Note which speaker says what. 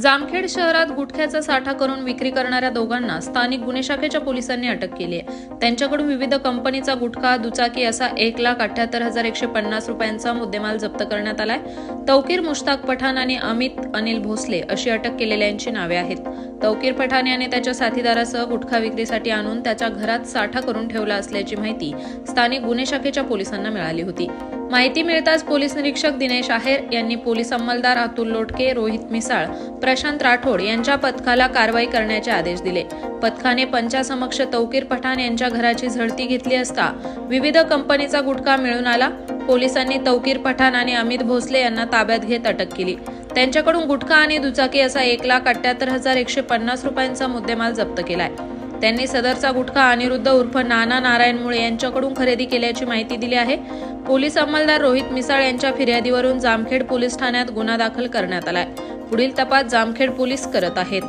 Speaker 1: जामखेड शहरात गुटख्याचा साठा करून विक्री करणाऱ्या दोघांना स्थानिक गुन्हे शाखेच्या पोलिसांनी अटक केली आहे. त्यांच्याकडून विविध कंपनीचा गुटखा दुचाकी असा एक लाख अठ्याहत्तर हजार एकशे पन्नास रुपयांचा मुद्देमाल जप्त करण्यात आलाय. तौकीर मुश्ताक पठाण आणि अमित अनिल भोसले अशी अटक केलेल्यांची नावे आहेत. तौकीर पठाण याने त्याच्या साथीदारासह गुटखा विक्रीसाठी आणून त्याच्या घरात साठा करून ठेवला असल्याची माहिती स्थानिक गुन्हे शाखेच्या पोलिसांना मिळाली होती. माहिती मिळताच पोलीस निरीक्षक दिनेश आहेर यांनी पोलीस अंमलदार अतुल लोटके रोहित मिसाळ प्रशांत राठोड यांच्या पथकाला कारवाई करण्याचे आदेश दिले. पथकाने पंचासमक्ष तौकीर पठाण यांच्या घराची झडती घेतली असता विविध कंपनीचा गुटखा मिळून आला. पोलिसांनी तौकीर पठाण आणि अमित भोसले यांना ताब्यात घेत अटक केली. त्यांच्याकडून गुटखा आणि दुचाकी असा एक लाख अठ्याहत्तर हजार एकशे पन्नास रुपयांचा मुद्देमाल जप्त केलाय. त्यांनी सदरचा गुटखा अनिरुद्ध उर्फ नाना नारायण मुळे यांच्याकडून खरेदी केल्याची माहिती दिली आहे. पोलीस अंमलदार रोहित मिसाळ यांच्या फिर्यादीवरून जामखेड पोलीस ठाण्यात गुन्हा दाखल करण्यात आलाय. पुढील तपास जामखेड पोलीस करत आहेत.